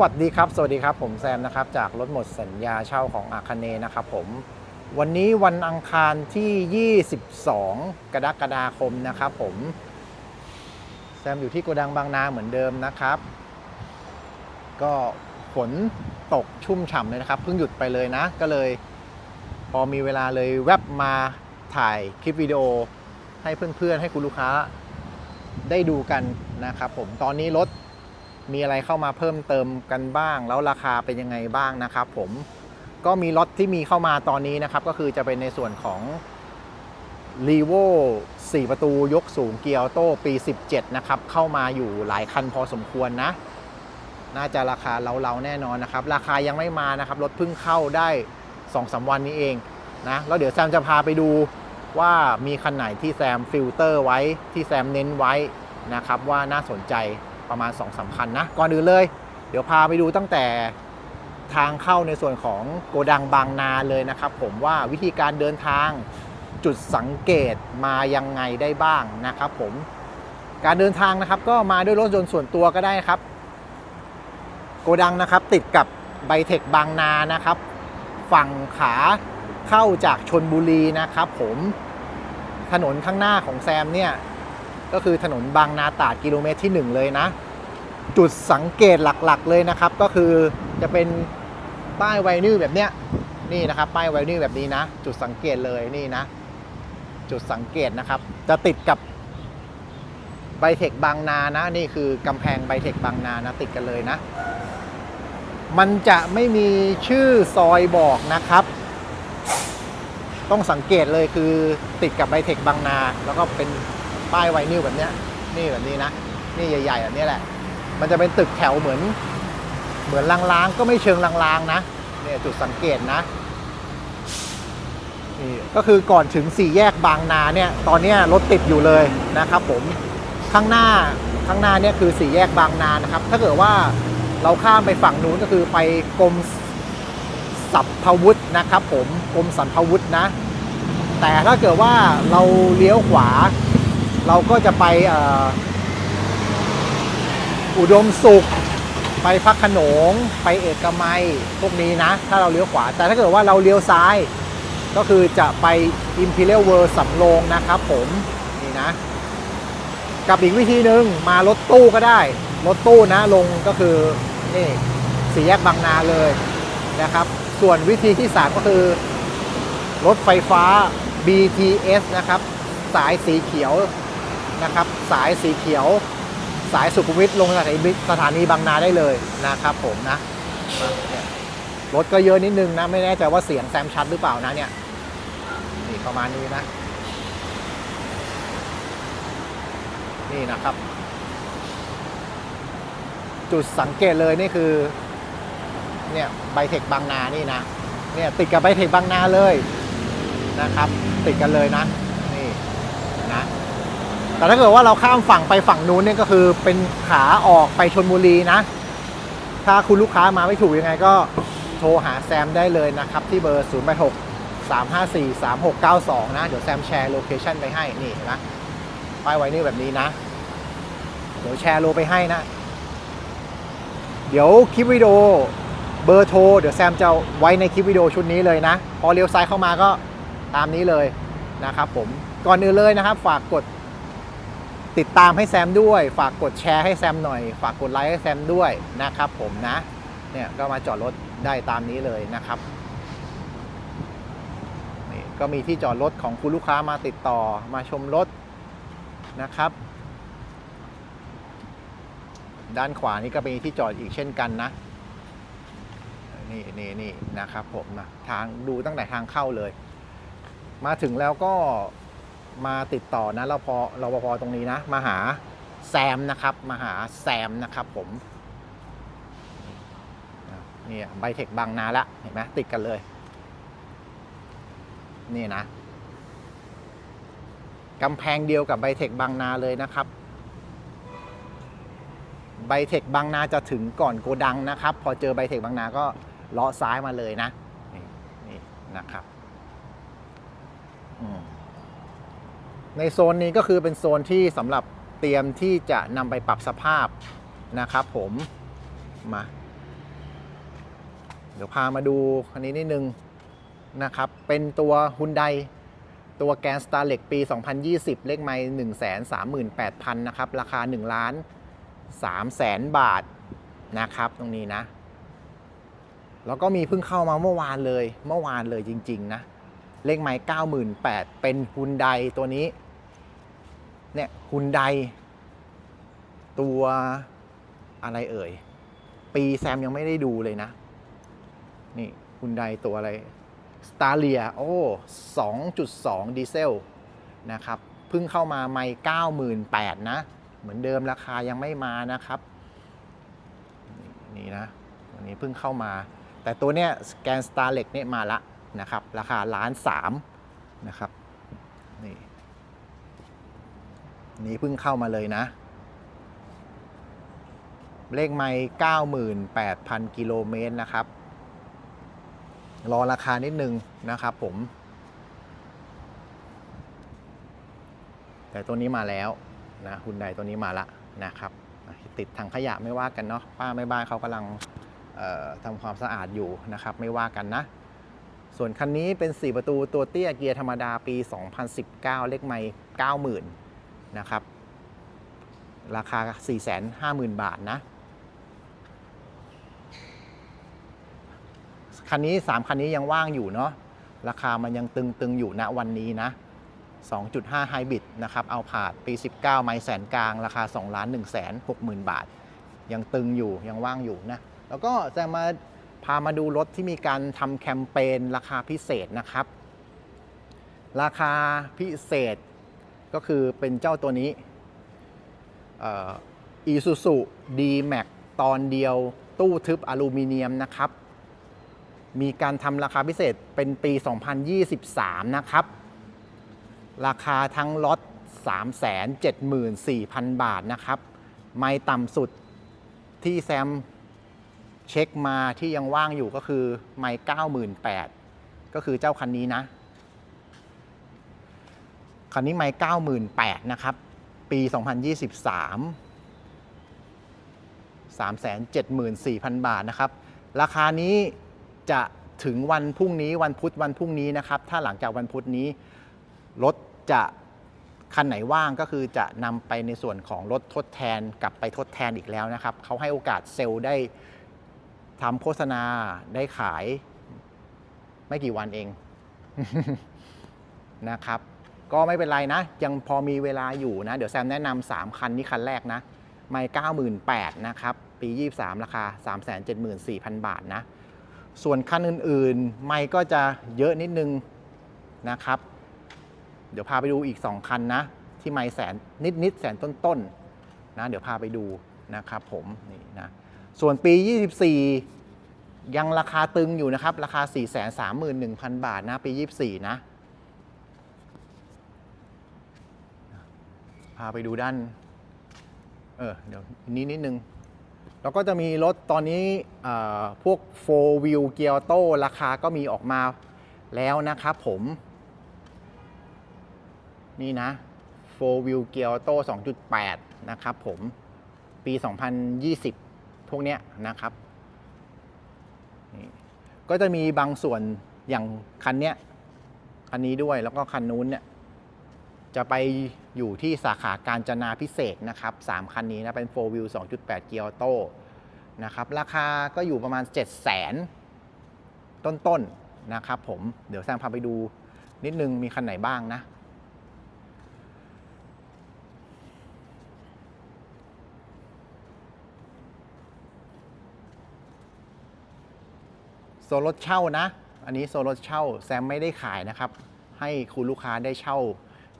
วัสดีครับ สวัสดีครับ ผมแซมนะครับ จากรถหมดสัญญาเช่าของอาคเนนะครับผม วันนี้วันอังคารที่ 22 กรกฎาคมนะครับผม แซมอยู่ที่โกดังบางนาเหมือนเดิมนะครับ ก็ฝนตกชุ่มฉ่ำเลยนะครับ เพิ่งหยุดไปเลยนะ ก็เลย พอมีเวลาเลยแวบมาถ่ายคลิปวิดีโอ ให้เพื่อนๆ ให้คุณลูกค้าได้ดูกันนะครับผม ตอนนี้รถ มีอะไรเข้ามาเพิ่มเติมกันบ้าง แล้วราคาเป็นยังไงบ้างนะครับ ผมก็มีรถที่มีเข้ามาตอนนี้นะครับ ก็คือจะเป็นในส่วนของ r e v o 4 ประตูยกสูงเกียร์โต้ปี 17 นะครับ เข้ามาอยู่หลายคันพอสมควรนะ น่าจะราคาเราๆแน่นอนนะครับ ราคายังไม่มานะครับ รถเพิ่งเข้าได้ 2-3 วันนี้เองนะแล้วเดี๋ยวแซมจะพาไปดูว่ามีคันไหนที่แซมฟิลเตอร์ไว้ที่แซมเน้นไว้นะครับว่าน่าสนใจ ประมาณ 2-3คันนะก่อนอื่นเลย เดี๋ยวพาไปดูตั้งแต่ทางเข้าในส่วนของโกดังบางนาเลยนะครับ ผมว่าวิธีการเดินทางจุดสังเกตมายังไงได้บ้างนะครับ ผมการเดินทางนะครับ ก็มาด้วยรถยนต์ส่วนตัวก็ได้นะครับ โกดังนะครับ ติดกับไบเทคบางนานะครับ ฝั่งขาเข้าจากชนบุรีนะครับ ผมถนนข้างหน้าของแซมเนี่ยก็คือถนนบางนาตราดกิโลเมตรที่ 1 เลยนะ จุดสังเกตหลักๆเลยนะครับ ก็คือจะเป็นป้ายไวนิลแบบเนี้ยนี่นะครับ ป้ายไวนิลแบบนี้นะ จุดสังเกตเลยนี่นะ จุดสังเกตนะครับ จะติดกับไบเทคบางนานะ นี่คือกำแพงไบเทคบางนานะติดกันเลยนะ มันจะไม่มีชื่อซอยบอกนะครับ ต้องสังเกตเลยคือติดกับไบเทคบางนา แล้วก็เป็นป้ายไวนิลแบบเนี้ยนี่แบบนี้นะ นี่ใหญ่ๆแบบนี้แหละ มันจะเป็นตึกแถวเหมือน เหมือนลางๆ ก็ไม่เชิงลางๆนะเนี่ยจุดสังเกตนะนี่ก็คือก่อนถึงสี่แยกบางนาเนี่ย ตอนนี้รถติดอยู่เลยนะครับผมข้างหน้าข้างหน้าเนี่ยคือสี่แยกบางนานะครับ ถ้าเกิดว่าเราข้ามไปฝั่งนู้นก็คือไปกรมสัพพวุฒินะครับผมกรมสัมพวุฒินะ แต่ถ้าเกิดว่าเราเลี้ยวขวา เราก็จะไปเอุดมสุข ไปพักขนง ไปเอกมัย พวกนี้นะ ถ้าเราเลี้ยวขวา แต่ถ้าเกิดว่าเราเลี้ยวซ้าย ก็คือจะไป Imperial World สำโรงนะครับผม นี่นะ กับอีกวิธีหนึ่งมารถตู้ก็ได้ รถตู้นะลงก็คือ นี่สี่แยกบางนาเลยนะครับ ส่วนวิธีที่ 3 ก็คือ รถไฟฟ้า BTS นะครับ สายสีเขียวนะครับ สายสีเขียว สายสุขุมวิทลงสถานีสถานีบางนาได้เลยนะครับผมนะรถก็เยอะนิดนึงนะไม่แน่ใจว่าเสียงแซมชัดหรือเปล่านะเนี่ยนี่ประมาณนี้นะ นี่นะครับ จุดสังเกตเลยนี่คือ เนี่ยไบเทคบางนานี่นะ เนี่ยติดกับไบเทคบางนาเลยนะครับ ติดกันเลยนะ แต่ถ้าเกิดว่าเราข้ามฝั่งไปฝั่งนู้นเนี่ยก็คือเป็นขาออกไปชนบุรีนะ ถ้าคุณลูกค้ามาไม่ถูกยังไงก็โทรหาแซมได้เลยนะครับ ที่เบอร์ 0 8 6 3 5 4 3 6 9 2 นะ เดี๋ยวแซมแชร์โลเคชันไปให้นี่เห็นไหมป้ายไว้นี่แบบนี้นะ เดี๋ยวแชร์โลไปให้นะ เดี๋ยวคลิปวิดีโอเบอร์โทรเดี๋ยวแซมจะไว้ในคลิปวิดีโอชุดนี้เลยนะ พอเลี้ยวซ้ายเข้ามาก็ตามนี้เลยนะครับผมก่อนอื่นเลยนะครับ ฝากกด ติดตามให้แซมด้วย ฝากกดแชร์ให้แซมหน่อย ฝากกดไลค์ให้แซมด้วยนะครับผมนะ เนี่ยก็มาจอดรถได้ตามนี้เลยนะครับนี่ก็มีที่จอดรถของคุณลูกค้ามาติดต่อมาชมรถนะครับ ด้านขวานี่ก็เป็นที่จอดอีกเช่นกันนะ นี่นี่นี่นะครับผมนะทางดูตั้งแต่ทางเข้าเลย มาถึงแล้วก็ มาติดต่อนะเราพอเราพอตรงนี้นะ มาหาแซมนะครับมาหาแซมนะครับผมนี่ไบเทคบางนาละเห็นไหมติดกันเลย นี่นะกำแพงเดียวกับไบเทคบางนาเลยนะครับไบเทคบางนาจะถึงก่อนโกดังนะครับ พอเจอไบเทคบางนาก็เลาะซ้ายมาเลยนะนี่นี่นะครับ อืม ในโซนนี้ก็คือเป็นโซนที่สำหรับเตรียมที่จะนำไปปรับสภาพนะครับผมมา เดี๋ยวพามาดูคันนี้นิดนึงนะครับ เป็นตัว h ุนไดตัวแกนสตาร์เล็กปี 2020 เลขไม่138,000 นะครับ ราคา 1 ล้าน3แสนบาทนะครับ ตรงนี้นะ แล้วก็มีเพิ่งเข้ามาเมื่อวานเลย เมื่อวานเลยจริง ๆ นะ เลขไม้98,000 เป็นฮุนไดตัวนี้ เนี่ยฮุนไดตัวอะไรเอ่ย ปีแซมยังไม่ได้ดูเลยนะ นี่ฮุนไดตัวอะไรสตาร์เลียโอ้2.2 ดีเซล นะครับ เพิ่งเข้ามาไม่98,000 นะ เหมือนเดิมราคายังไม่มานะครับ นี่นะตัวนี้เพิ่งเข้ามา แต่ตัวเนี้ยแกนสตาร์เล็กเนี่ยมาละ นะครับ ราคาล้านสามนะครับ นี่ นี่เพิ่งเข้ามาเลยนะ เลขไม่98,000 กิโลเมตรนะครับ รอราคานิดนึงนะครับผม แต่ตัวนี้มาแล้วนะคุณใดตัวนี้มาละนะครับติดถังขยะไม่ว่ากันเนาะป้าแม่บ้านเขากำลังทำความสะอาดอยู่นะครับ ไม่ว่ากันนะ ส่วนคันนี้เป็น 4 ประตูตัวเตี้ยเกียร์ธรรมดาปี 2019 เลขไม่90,000 นะครับ ราคา 450,000 บาทนะ คันนี้ 3 คันนี้ยังว่างอยู่เนาะ ราคามันยังตึง ๆ อยู่ณวันนี้นะ 2.5 ไฮบริดนะครับ เอาผาดปี 19 ไมล์แสนกลาง ราคา2ล้าน1แสน6หมื่นบาท ยังตึงอยู่ ยังว่างอยู่นะ แล้วก็จะมา พามาดูรถที่มีการทำแคมเปญราคาพิเศษนะครับ ราคาพิเศษก็คือเป็นเจ้าตัวนี้อีซูซูดีแม็กตอนเดียวตู้ทึบอลูมิเนียมนะครับ มีการทำราคาพิเศษเป็นปี 2023 นะครับ ราคาทั้งล็อต374,000 บาทนะครับ ไม่ต่ำสุดที่แซม เช็คมาที่ยังว่างอยู่ก็คือไม่98,000 ก็คือเจ้าคันนี้นะ คันนี้ไม่98,000 นะครับ ปี 2023 374,000 บาทนะครับ ราคานี้จะถึงวันพรุ่งนี้วันพุธวันพรุ่งนี้นะครับ ถ้าหลังจากวันพุธนี้ รถจะคันไหนว่างก็คือจะนำไปในส่วนของรถทดแทนกลับไปทดแทนอีกแล้วนะครับ เขาให้โอกาสเซลล์ได้ ทำโฆษณาได้ขาย ไม่กี่วันเองนะครับ ก็ไม่เป็นไรนะ ยังพอมีเวลาอยู่นะ เดี๋ยวแซมแนะนำ3คันนี้คันแรกนะ ไม่98,000นะครับปี 23 ราคา 374,000 บาทนะ ส่วนคันอื่นๆ ไม่ก็จะเยอะนิดนึงนะครับ เดี๋ยวพาไปดูอีก 2 คันนะ ที่ไม่แสนนิดนิดๆแสนต้นๆนะ เดี๋ยวพาไปดูนะครับผมนี่นะ ส่วนปี 24 ยังราคาตึงอยู่นะครับ ราคา 431,000 บาทนะปี 24 นะ พาไปดูด้าน เออ เดี๋ยวนี้นิดนึง แล้วก็จะมีรถตอนนี้พวก 4 wheel เกียร์โต้ราคาก็มีออกมาแล้วนะครับผม นี่นะ 4 wheel เกียร์โต้2.8 นะครับผม ปี 2020 พวกเนี้ยนะครับก็จะมีบางส่วนอย่างคันเนี้ยคันนี้ด้วยแล้วก็คันนู้นเนี่ยจะไปอยู่ที่สาขาการจนาพิเศษนะครับ3คันนี้นะเป็น4 wheel 2.8 เกียร์โต้นะครับราคาก็อยู่ประมาณ 7 0 0 0 0 0 ต้นๆนนะครับผมเดี๋ยวแซมพาไปดูนิดนึงมีคันไหนบ้างนะ นรถเช่านะ อันนี้โซนรถเช่าแซมไม่ได้ขายนะครับ ให้คุณลูกค้าได้เช่า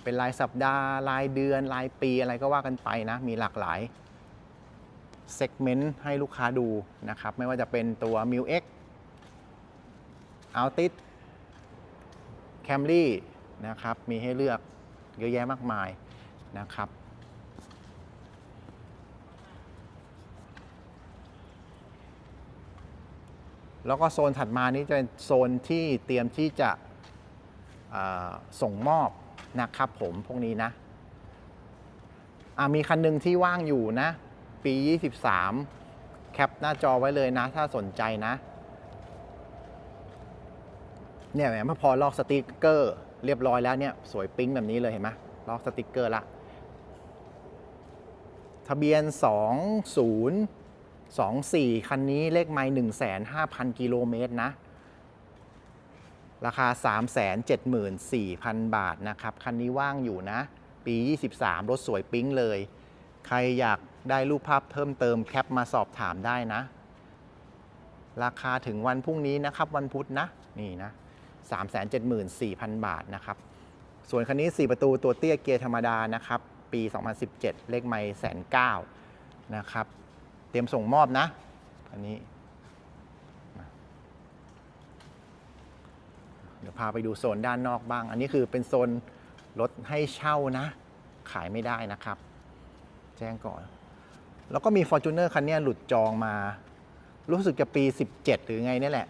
เป็นรายสัปดาห์รายเดือนรายปีอะไรก็ว่ากันไปนะ มีหลากหลายเซกเมนต์ให้ลูกค้าดูนะครับ ไม่ว่าจะเป็นตัว m ิ X Altis Camry นะครับ มีให้เลือกเยอะแยะมากมายนะครับ แล้วก็โซนถัดมานี้จะเป็นโซนที่เตรียมที่จะส่งมอบนะครับผมพวกนี้นะมีคันหนึ่งที่ว่างอยู่นะ ปี 23 แคปหน้าจอไว้เลยนะ ถ้าสนใจนะ เนี่ยแหมพอลอกสติกเกอร์เรียบร้อยแล้วเนี่ยสวยปิ๊งแบบนี้เลยเห็นไหมลอกสติกเกอร์ละ ทะเบียน 20 24 คันนี้เลขไมล์1,500กิโลเมตรนะ ราคา 374,000 บาทนะครับ คันนี้ว่างอยู่นะ ปี 23 รถสวยปิ๊งเลย ใครอยากได้รูปภาพเพิ่มเติมแคปมาสอบถามได้นะ ราคาถึงวันพรุ่งนี้นะครับ วันพุธนะ นี่นะ 374,000 บาทนะครับ ส่วนคันนี้ 4 ประตูตัวเตี้ยเกียร์ธรรมดานะครับ ปี 2017 เลขไมล์แสนเก้านะครับ เตรียมส่งมอบนะคันนี้ เดี๋ยวพาไปดูโซนด้านนอกบ้าง อันนี้คือเป็นโซนรถให้เช่านะ ขายไม่ได้นะครับ แจ้งก่อน แล้วก็มี Fortuner คันนี้หลุดจองมา รู้สึกจะปี 17 หรือไงนี่แหละ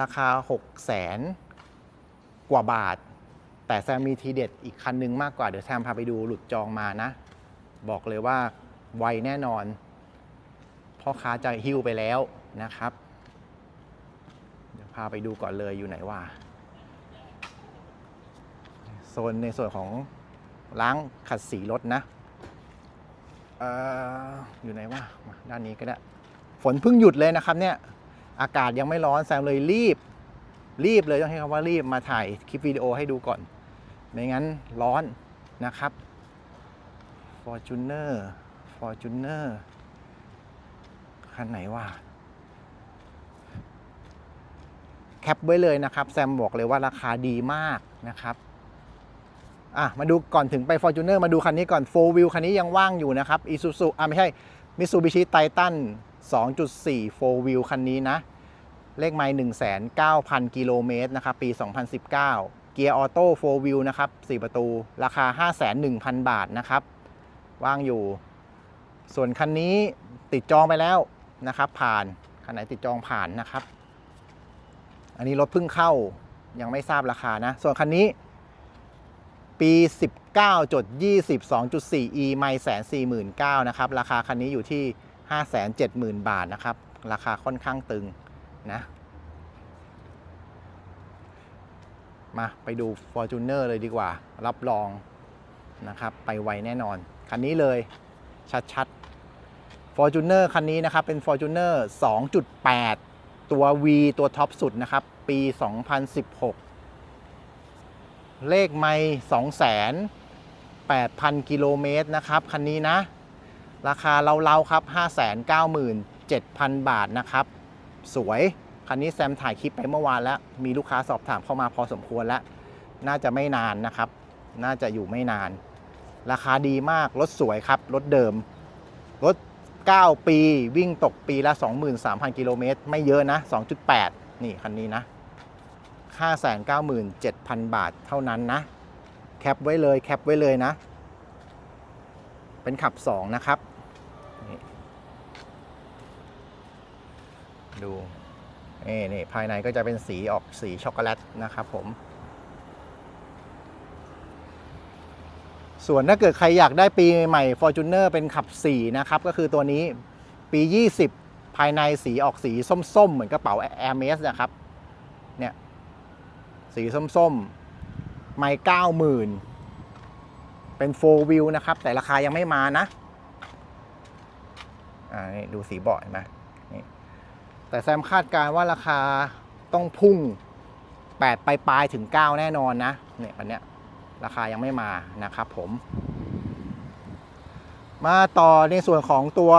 ราคา 6 0 0แสนกว่าบาท แต่แซมมีทีเด็ดอีกคันหนึงมากกว่า เดี๋ยวแซมพาไปดูหลุดจองมานะ บอกเลยว่าไวแน่นอน พ่อค้าจะหิ้วไปแล้วนะครับเดี๋ยวพาไปดูก่อนเลยอยู่ไหนว่าโซนในส่วนของล้างขัดสีรถนะเอออยู่ไหนว่าด้านนี้ก็ได้ ฝนเพิ่งหยุดเลยนะครับเนี่ย อากาศยังไม่ร้อนแซมเลยรีบ รีบเลยต้องให้คำว่ารีบมาถ่ายคลิปวิดีโอให้ดูก่อน ไม่งั้นร้อนนะครับ Fortuner Fortuner คันไหนวะแคปไว้เลยนะครับ แซมบอกเลยว่าราคาดีมากนะครับอะมาดูก่อนถึงไป Fortuner มาดูคันนี้ก่อน 4 Wheel คันนี้ยังว่างอยู่นะครับ Isuzu อะไม่ใช่ Mitsubishi Titan 2.4 4 Wheel คันนี้นะ เลขไมล์19,000 กิโลเมตรนะครับ ปี 2019 เกียร์ออโต้ 4 Wheel นะครับ 4 ประตู ราคา51,000 บาทนะครับ ว่างอยู่ ส่วนคันนี้ติดจองไปแล้ว นะครับ ผ่านคันไหนติดจองผ่านนะครับ อันนี้รถเพิ่งเข้ายังไม่ทราบราคานะ ส่วนคันนี้ ปี 19จด20 2.4 e ไม่แสนสี่หมื่นเก้านะครับ ราคาคันนี้อยู่ที่ 570,000 บาทนะครับ ราคาค่อนข้างตึงนะ มาไปดู Fortuner เลยดีกว่า รับรองนะครับ ไปไวแน่นอน คันนี้เลยชัดๆ Fortuner คันนี้นะครับ เป็น Fortuner 2.8 ตัว V ตัวท็อปสุดนะครับ ปี 2016 เลขไม่208,000 กิโลเมตรนะครับ คันนี้นะ ราคาเราๆครับ 597,000 บาทนะครับ สวย คันนี้แซมถ่ายคลิปไปเมื่อวานแล้ว มีลูกค้าสอบถามเข้ามาพอสมควรแล้ว น่าจะไม่นานนะครับ น่าจะอยู่ไม่นาน ราคาดีมาก รถสวยครับ รถเดิม 9 ปี วิ่งตกปีละ 23,000 กิโลเมตร ไม่เยอะนะ 2.8 นี่คันนี้นะ 597,000 บาทเท่านั้นนะ แคปไว้เลยแคปไว้เลยนะ เป็นขับ 2 นะครับ ดูนี่นี่ภายในก็จะเป็นสีออกสีช็อกโกแลตนะครับผม ส่วนถ้าเกิดใครอยากได้ปีใหม่ Fortuner เป็นขับ 4 นะครับ ก็คือตัวนี้ปี 20 ภายในสีออกสีส้มๆ เหมือนกระเป๋า Air m e s นะครับ เนี่ย สีส้มๆ ไม่เก้าหมื่นเป็น 4 wheel นะครับ แต่ราคายังไม่มานะ อ่านี่ดูสีเบาะเห็นไหมนี่แต่แซมคาดการณ์ว่าราคาต้องพุ่ง8ปลายๆถึง 9 แน่นอนนะ เนี่ยอันเนี้ย ราคายังไม่มานะครับผม มาต่อในส่วนของตัว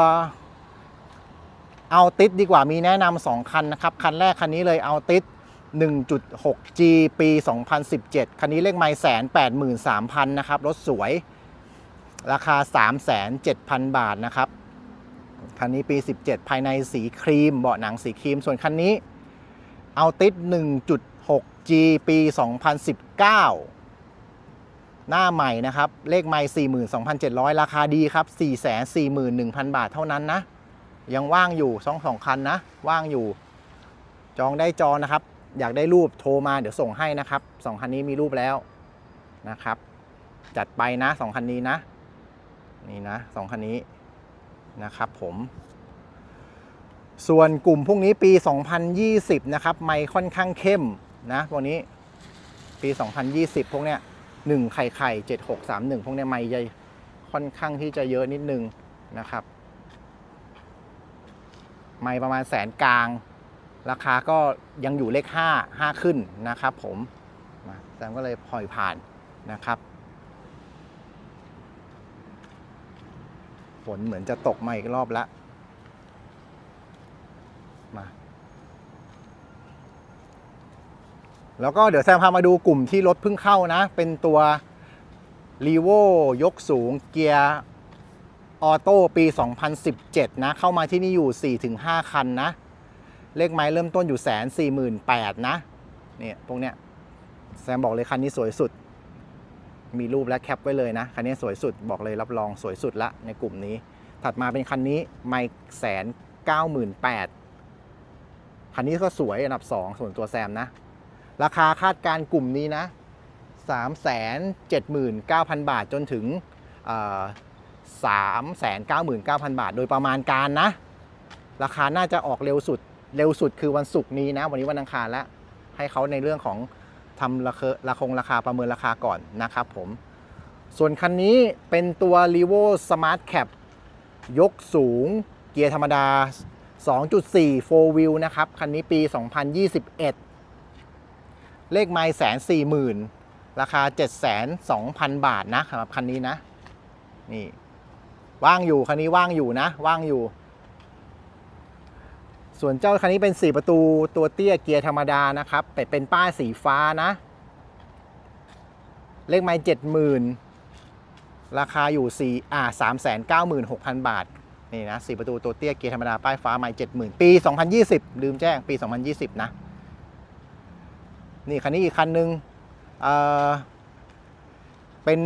เอาติดดีกว่ามีแนะนำสองคันนะครับ คันแรกคันนี้เลยเอาติด 1.6G ปี 2017 คันนี้เลขไมล์แสนแปดหมื่นสามพันนะครับ รถสวย ราคา307,000 บาทนะครับ คันนี้ปี 17 ภายในสีครีม เบาะหนังสีครีม ส่วนคันนี้เอาติด 1.6G ปี 2019 หน้าใหม่นะครับ เลขไม่ 42,700 ราคาดีครับ 441,000 บาทเท่านั้นนะ ยังว่างอยู่สองสองคันนะ ว่างอยู่ จองได้จองนะครับ อยากได้รูปโทรมาเดี๋ยวส่งให้นะครับสองคันนี้มีรูปแล้วนะครับ จัดไปนะสองคันนี้นะ นี่นะสองคันนี้นะครับผมส่วนกลุ่มพวกนี้ปี 2020 นะครับ ไม่ค่อนข้างเข้มนะพวกนี้ปี 2020 พวกเนี้ย หนึ่งไข่ไข่7631 พวกนี้ไม่ใหญ่ค่อนข้างที่จะเยอะนิดนึงนะครับ ไม่ประมาณแสนกลาง ราคาก็ยังอยู่เลข 5 5 ขึ้นนะครับผมมาแซมก็เลยปล่อยผ่านนะครับฝนเหมือนจะตกมาอีกรอบล้วมา แล้วก็เดี๋ยวแซมพามาดูกลุ่มที่รถเพิ่งเข้านะ เป็นตัว r e v o ยกสูงเกียร์ออโต้ปี 2017 นะ เข้ามาที่นี่อยู่ 4-5 คันนะ เลขไม้เริ่มต้นอยู่แสนสี่หมื่นแปดนะเนี่ยพวกเนี้ยแซมบอกเลยคันนี้สวยสุด มีรูปและแคปไว้เลยนะ คันนี้สวยสุดบอกเลยรับรองสวยสุดละในกลุ่มนี้ ถัดมาเป็นคันนี้ไม่แสนเก้าหมื่นแปดคันนี้ก็สวยอันดับ2ส่วนตัวแซมนะ ราคาคาดการกลุ่มนี้นะ 3 7 9 0 0 0 บาทจนถึงสามแสนเก้าหมื่นเก้าพันบาท โดยประมาณการนะ ราคาน่าจะออกเร็วสุด เร็วสุดคือวันศุกร์นี้นะ วันนี้วันอังคารแล้ว ให้เขาในเรื่องของทำราคาราคงราคาประเมินราคาก่อนนะครับผม ส่วนคันนี้เป็นตัว r e v o Smart Cap ยกสูง เกียร์ธรรมดา 2.4 4 wheel นะครับ คันนี้ปี 2021 เลขไมล์แสนสี่หมื่นราคา 7 2 0 0 0 บาทนะสำหรับคันนี้นะ นี่ว่างอยู่คันนี้ว่างอยู่นะ ว่างอยู่ ส่วนเจ้าคันนี้เป็น 4 ประตูตัวเตี้ยเกียร์ธรรมดานะครับแต่เป็นป้ายสีฟ้านะ เลขไมล์เจ็ดหมื่นราคาอยู่4อ่า3 9 6 0 0 0บาท นี่นะ4ประตูตัวเตี้ยเกียร์ธรรมดาป้ายฟ้าไมล์70,000ปี2020ลืมแจ้งปี2020นะ นี่คันนี้อีกคันหนึ่งเอ่อเป็น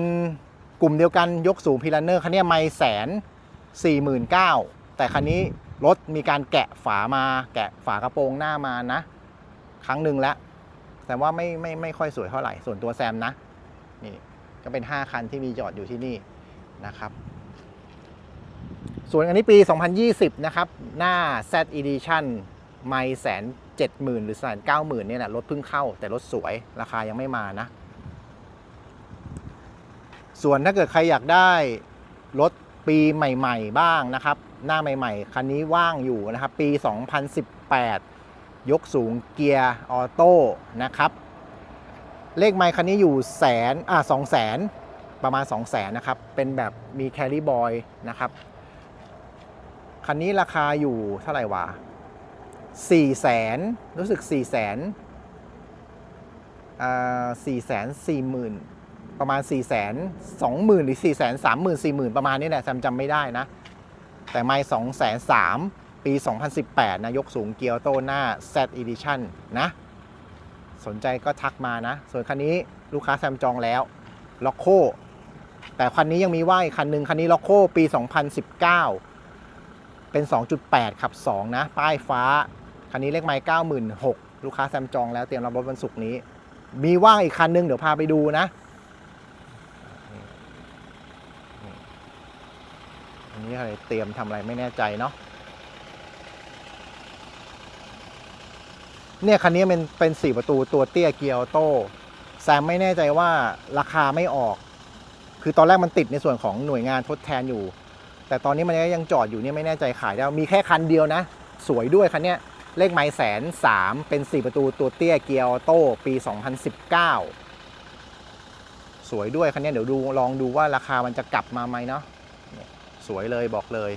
กลุ่มเดียวกันยกสูงพีลันเนอร์คันนี้ไม่แสนสี่หมื่นเก้าแต่คันนี้รถมีการแกะฝามาแกะฝากระโปรงหน้ามานะ ครั้งหนึ่งแล้ว แต่ว่าไม่ไม่ไม่ค่อยสวยเท่าไหร่ส่วนตัวแซมนะ นี่ก็เป็น 5 คันที่มีจอดอยู่ที่นี่นะครับ ส่วนอันนี้ปี 2020 นะครับ หน้า Z Edition ไม่แสนเจ็ดหมื่นหรือแสนเก้าหมื่นเนี่ยแหละรถเพิ่งเข้า แต่รถสวยราคายังไม่มานะ ส่วนถ้าเกิดใครอยากได้รถปีใหม่ ๆ บ้างนะครับ หน้าใหม่ ๆ คันนี้ว่างอยู่นะครับ ปี 2018 ยกสูงเกียร์ออโต้นะครับ เลขไมค์คันนี้อยู่แสนอะสองแสนประมาณ 2 0 0แสนนะครับ เป็นแบบมีแคลริบอยนะครับ คันนี้ราคาอยู่เท่าไหร่วะ สี่แสนรู้สึกสี่แสนสี่แสนสี่หมื่นประมาณ4ี่แสนสองหมื่นหรือ4ี่แสนสามหมื่นสี่หมื่นประมาณนี้แหละจำจำไม่ได้นะ แต่ไม่สองแสนสามปี 2018 นะ ยกสูงเกียร์โตหน้า Z Edition นะ สนใจก็ทักมานะ ส่วนคันนี้ลูกค้าแซมจองแล้วล็อกโคแต่คันนี้ยังมีว่าอีกคันหนึ่งคันนี้ล็อกโคปี 2019 เป็น 2.8 ขับ 2 นะ ป้ายฟ้า คันนี้เลขไมล์96,000ลูกค้าแซมจองแล้วเตรียมรับรถวันศุกร์นี้ มีว่างอีกคันหนึงเดี๋ยวพาไปดูนะอันนี้อะไรเตรียมทำอะไรไม่แน่ใจเนาะเนี่ยคันนี้เป็นเป็น4ประตูตัวเตี้ยเกียร์ออโต้แซมไม่แน่ใจว่าราคาไม่ออก คือตอนแรกมันติดในส่วนของหน่วยงานทดแทนอยู่ แต่ตอนนี้มันยังจอดอยู่เนี่ยไม่แน่ใจขายได้มีแค่คันเดียวนะ สวยด้วยคันเนี้ย เลขไมล์แสนสามเป็น 4 ประตูตัวเตี้ยเกียร์ออโต้ปี 2019 สวยด้วยคันนี้เดี๋ยวดูลองดูว่าราคามันจะกลับมาไหมเนาะสวยเลยบอกเลย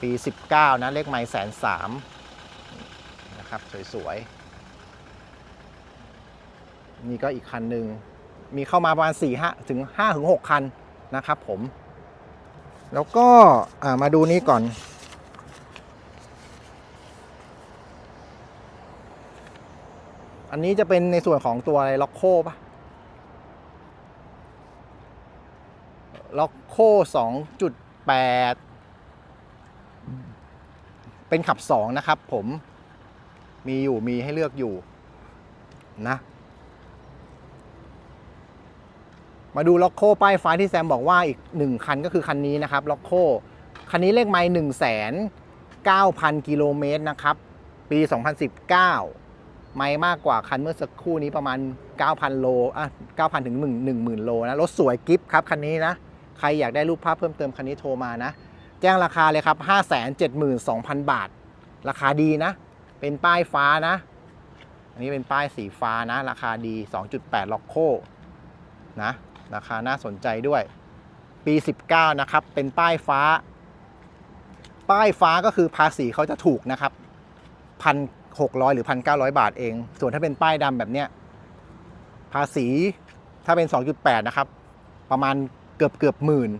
ปี 19 นะเลขไมล์แสนสามนะครับสวยๆนี่ก็อีกคันหนึ่งมีเข้ามาประมาณ4 5ถึง5ถึง6คันนะครับผม แล้วก็มาดูนี้ก่อน อันนี้จะเป็นในส่วนของตัวอะไรล็อกโคปะล็อกโค2.8เป็นขับ2นะครับผมมีอยู่มีให้เลือกอยู่นะ มาดูล็อกโคป้ายฟ้าที่แซมบอกว่าอีก 1 คันก็คือคันนี้นะครับล็อกโคคันนี้เลขไมล์1 9 0 0 0กิโลเมตรนะครับ ปี 2019 ไม่มากกว่าคันเมื่อสักครู่นี้ประมาณ 9,000 โลอะ9,000 ถึง1 10,000 โลนะ รถสวยกิฟต์ครับ คันนี้นะ ใครอยากได้รูปภาพเพิ่มเติมคันนี้โทรมานะ แจ้งราคาเลยครับ 572,000 บาท ราคาดีนะ เป็นป้ายฟ้านะ อันนี้เป็นป้ายสีฟ้านะ ราคาดี 2.8 ล็อกโคนะ ราคาน่าสนใจด้วย ปี 19 นะครับ เป็นป้ายฟ้า ป้ายฟ้าก็คือภาษีเขาจะถูกนะครับพัน หกร้อยหรือพันเก้าร้อยบาทเอง ส่วนถ้าเป็นป้ายดำแบบเนี้ยภาษีถ้าเป็น 2.8 นะครับ ประมาณเกือบเกือบหมื่น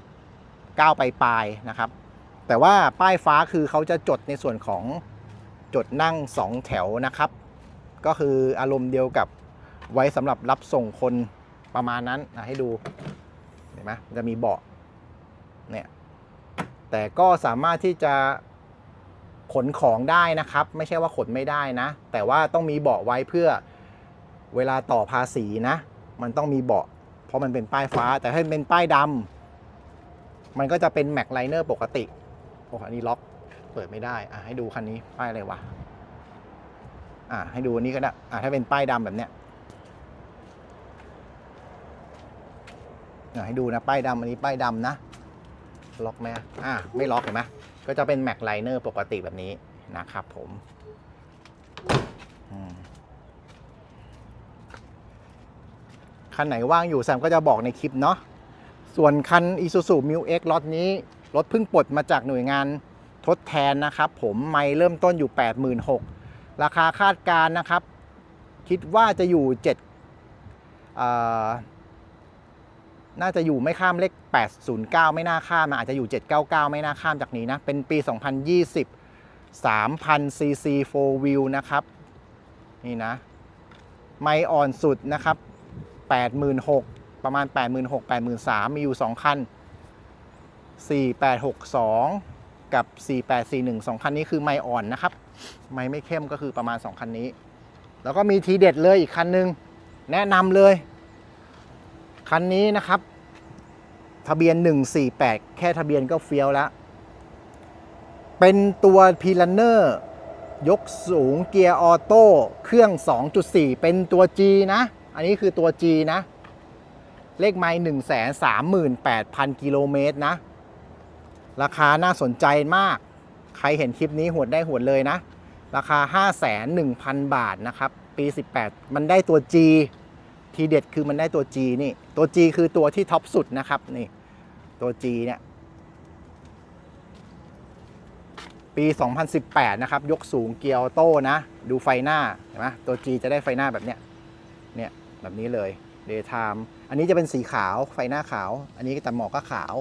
เก้าไปปลายนะครับ แต่ว่าป้ายฟ้าคือเขาจะจดในส่วนของจดนั่ง 2 แถวนะครับ ก็คืออารมณ์เดียวกับไว้สำหรับรับส่งคนประมาณนั้นนะให้ดูเห็นไหมจะมีเบาะเนี่ยแต่ก็สามารถที่จะ ขนของได้นะครับ ไม่ใช่ว่าขนไม่ได้นะ แต่ว่าต้องมีเบาะไว้เพื่อเวลาต่อภาษีนะ มันต้องมีเบาะ เพราะมันเป็นป้ายฟ้า แต่ถ้าเป็นป้ายดำมันก็จะเป็นแม็กไลเนอร์ปกติโอ้อันนี้ล็อกเปิดไม่ได้อะให้ดูคันนี้ป้ายอะไรวะอะให้ดูอันนี้ก็ได้อะถ้าเป็นป้ายดำแบบเนี้ยอะให้ดูนะป้ายดำอันนี้ป้ายดำนะ ล็อกไหมอ่าไม่ล็อกเห็นไหม ก็จะเป็นแม็กไลเนอร์ปกติแบบนี้นะครับผมคันไหนว่างอยู่แซมก็จะบอกในคลิปเนาะส่วนคัน Isuzu m u X ล็อตนี้รถเพิ่งปลดมาจากหน่วยงานทดแทนนะครับผมไม่เริ่มต้นอยู่ 86,000 ราคาคาดการนะครับ คิดว่าจะอยู่7เอ่อ น่าจะอยู่ไม่ข้ามเลข 809 ไม่น่าข้ามนะอาจจะอยู่ 799 ไม่น่าข้ามจากนี้นะ เป็นปี 2020 3,000 cc 4 wheel นะครับ นี่นะ ไม่อ่อนสุดนะครับ 86,000 ประมาณ 86,000 83,000 มีอยู่ 2 คัน 4862 กับ 4841 2 คันนี้คือไม่อ่อนนะครับ ไม่ไม่เข้มก็คือประมาณ 2 คันนี้ แล้วก็มีทีเด็ดเลยอีกคันหนึง แนะนำเลย คันนี้นะครับ ทะเบียน 148 แค่ทะเบียนก็เฟี้ยวแล้ว เป็นตัวพีลันเนอร์ยกสูงเกียร์ออโต้เครื่อง 2.4 เป็นตัว G นะ อันนี้คือตัว G นะ เลขไมล์138,000 กิโลเมตรนะ ราคาน่าสนใจมาก ใครเห็นคลิปนี้หวดได้หวดเลยนะ ราคา 501,000 บาทนะครับ ปี 18 มันได้ตัว G ทีเด็ดคือมันได้ตัว G นี่ ตัว G คือตัวที่ท็อปสุดนะครับนี่ตัว G เนี่ยปี 2018 นะครับ ยกสูงเกียร์ออโต้นะ ดูไฟหน้าเห็นไหมตัว G จะได้ไฟหน้าแบบเนี้ยเนี่ยแบบนี้เลย day time อันนี้จะเป็นสีขาวไฟหน้าขาว อันนี้แต่หมอกก็ขาว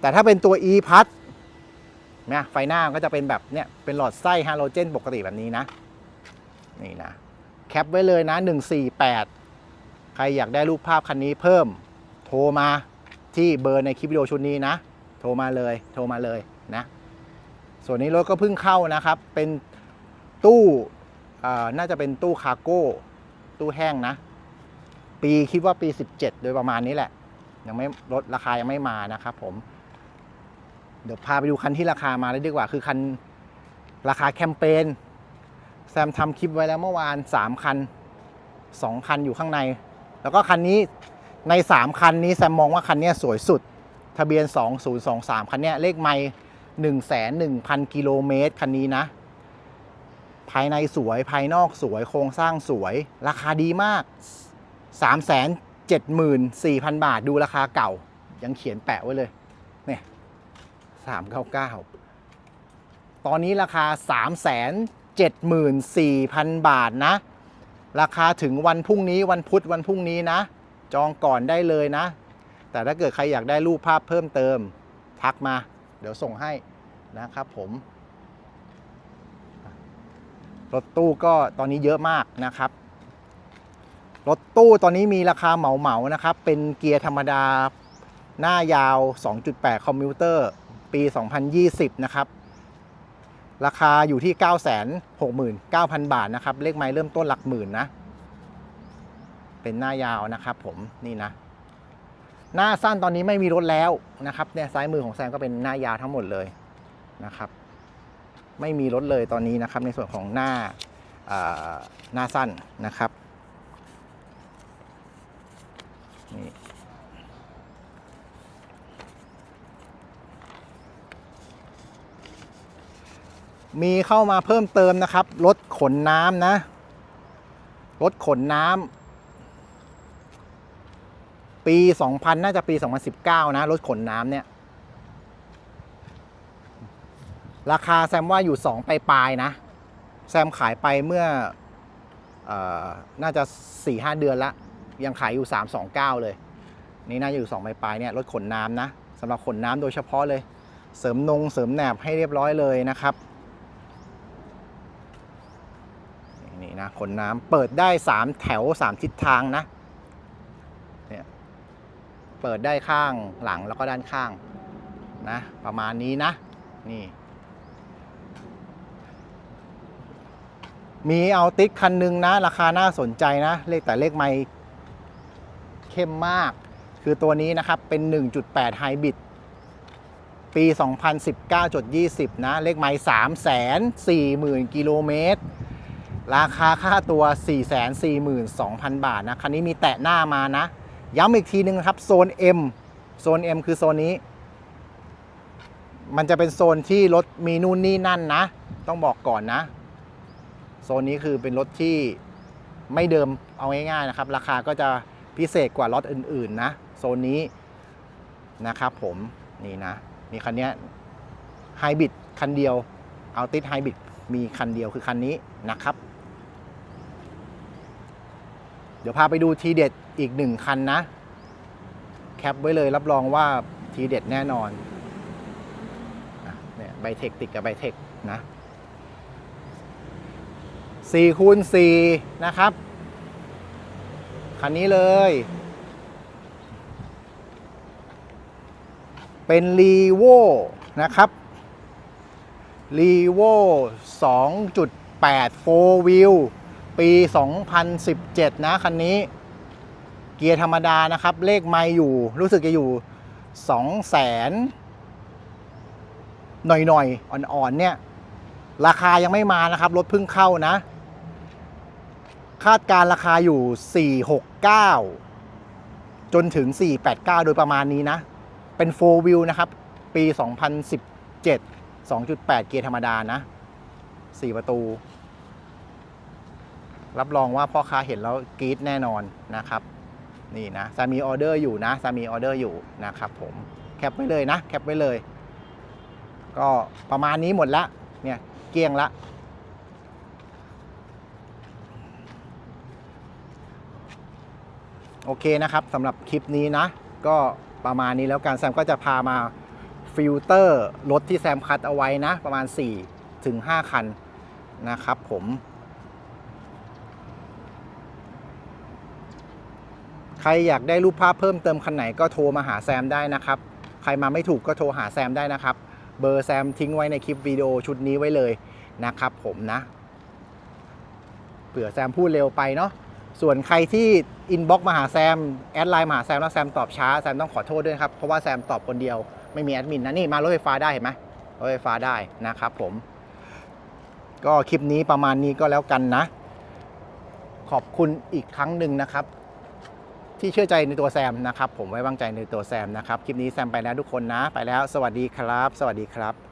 แต่ถ้าเป็นตัว e พัดเนี่ยไฟหน้าก็จะเป็นแบบเนี้ยเป็นหลอดไส้ฮาโลเจนปกติแบบนี้นะ นี่นะ แคปไว้เลยนะ 148 ใครอยากได้รูปภาพคันนี้เพิ่ม โทรมาที่เบอร์ในคลิปวิดีโอชุดนี้นะ โทรมาเลย โทรมาเลยนะ ส่วนนี้รถก็เพิ่งเข้านะครับ เป็นตู้น่าจะเป็นตู้คาร์โก้ ตู้แห้งนะ ปีคิดว่าปี 17 โดยประมาณนี้แหละ ยังไม่ลดราคายังไม่มานะครับผม เดี๋ยวพาไปดูคันที่ราคามาเลยดีกว่า คือคันราคาแคมเปญ แซมทำคลิปไว้แล้วเมื่อวาน 3 คัน 2 คันอยู่ข้างใน แล้วก็คันนี้ใน 3 คันนี้แซมมองว่าคันนี้สวยสุด ทะเบียน 2023 คันนี้เลขไม่1,100,000 กิโลเมตรคันนี้นะ ภายในสวยภายนอกสวยโครงสร้างสวย ราคาดีมาก 374,000 บาทดูราคาเก่า ยังเขียนแปะไว้เลย เนี่ย399 ตอนนี้ราคา 374,000 บาทนะ ราคาถึงวันพรุ่งนี้วันพุธวันพรุ่งนี้นะ จองก่อนได้เลยนะ แต่ถ้าเกิดใครอยากได้รูปภาพเพิ่มเติม ทักมา เดี๋ยวส่งให้นะครับผม รถตู้ก็ตอนนี้เยอะมากนะครับ รถตู้ตอนนี้มีราคาเหมาเหมานะครับ เป็นเกียร์ธรรมดาหน้ายาว 2.8 คอมพิวเตอร์ ปี 2020 นะครับ ราคาอยู่ที่ 969,000 บาทนะครับ เลขไม้เริ่มต้นหลักหมื่นนะ เป็นหน้ายาวนะครับผมนี่นะ หน้าสั้นตอนนี้ไม่มีรถแล้วนะครับเนี่ยซ้ายมือของแซมก็เป็นหน้ายาวทั้งหมดเลยนะครับ ไม่มีรถเลยตอนนี้นะครับ ในส่วนของหน้าหน้าสั้นนะครับนี่ มีเข้ามาเพิ่มเติมนะครับ รถขนน้ำนะ รถขนน้ำปี 2000 น่าจะปี 2019 นะ รถขนน้ำเนี่ย ราคาแซมว่าอยู่ 2 ปลายนะ แซมขายไปเมื่อออน่าจะ 4-5 เดือนละ ยังขายอยู่ 329 เลย นี่น่าจะอยู่2ปลายเนี่ย รถขนน้ำนะสำหรับขนน้ำโดยเฉพาะเลย เสริมนงเสริมแหนบให้เรียบร้อยเลยนะครับ นะขนน้ำเปิดได้ 3 แถว 3 ทิศทางนะเนี่ยเปิดได้ข้างหลังแล้วก็ด้านข้างนะประมาณนี้นะนี่มีเอาติดคันหนึ่งนะ ราคาน่าสนใจนะ เลขแต่เลขไม่เข้มมาก คือตัวนี้นะครับ เป็น 1.8 ไฮบริดปี 2019.20 นะ เลขไม่340,000 กิโลเมตร ราคาค่าตัว 442,000 บาทนะคันนี้มีแตะหน้ามานะ ย้ำอีกทีนึงนะครับโซน M โซน M คือโซนนี้ มันจะเป็นโซนที่รถมีนู่นนี่นั่นนะ ต้องบอกก่อนนะ โซนนี้คือเป็นรถที่ไม่เดิมเอาง่ายๆนะครับ ราคาก็จะพิเศษกว่ารถอื่นๆนะ โซนนี้นะครับผมนี่นะ มีคันนี้ไฮบริดคันเดียวเอาติดไฮบริดมีคันเดียวคือคันนี้นะครับ เดี๋ยวพาไปดูทีเด็ดอีกหนึ่งคันนะ แคปไว้เลยรับรองว่าทีเด็ดแน่นอนเนี่ยไบเทคติดกับไบเทคนะ4คูณ4นะครับ คันนี้เลย เป็นรีโวนะครับรีโว2.8 4 wheel ปี 2017 นะคันนี้ เกียร์ธรรมดานะครับ เลขไม่อยู่ รู้สึกจะอยู่2แสนหน่อยๆ อ่อนๆ เนี่ย ราคายังไม่มานะครับ รถเพิ่งเข้านะ คาดการราคาอยู่ 469 จนถึง 489 โดยประมาณนี้นะ เป็น 4 wheel นะครับ ปี 2017 2.8 เกียร์ธรรมดานะ 4 ประตู รับรองว่าพ่อค้าเห็นแล้วกรี๊ดแน่นอนนะครับนี่นะซามีออเดอร์อยู่นะซามีออเดอร์อยู่นะครับผมแคปไว้เลยนะแคปไว้เลย ก็ประมาณนี้หมดละเนี่ยเกลี้ยงละโอเคนะครับสำหรับคลิปนี้นะ ก็ประมาณนี้แล้วกันแซมก็จะพามาฟิลเตอร์รถที่แซมคัดเอาไว้นะ ประมาณ 4 ถึง 5 คันนะครับผม ใครอยากได้รูปภาพเพิ่มเติมคันไหนก็โทรมาหาแซมได้นะครับ ใครมาไม่ถูกก็โทรหาแซมได้นะครับ เบอร์แซมทิ้งไว้ในคลิปวิดีโอชุดนี้ไว้เลยนะครับผมนะ เผื่อแซมพูดเร็วไปเนาะ ส่วนใครที่อินบ็อกมาหาแซม แอดไลน์มาหาแซมแล้วแซมตอบช้า แซมต้องขอโทษด้วยครับ เพราะว่าแซมตอบคนเดียวไม่มีแอดมินนะนี่มารถไฟฟ้าได้เห็นไหมรถไฟฟ้าได้นะครับผม ก็คลิปนี้ประมาณนี้ก็แล้วกันนะ ขอบคุณอีกครั้งหนึ่งนะครับ ที่เชื่อใจในตัวแซมนะครับ ผมไว้วางใจในตัวแซมนะครับ คลิปนี้แซมไปแล้วทุกคนนะ ไปแล้ว สวัสดีครับ สวัสดีครับ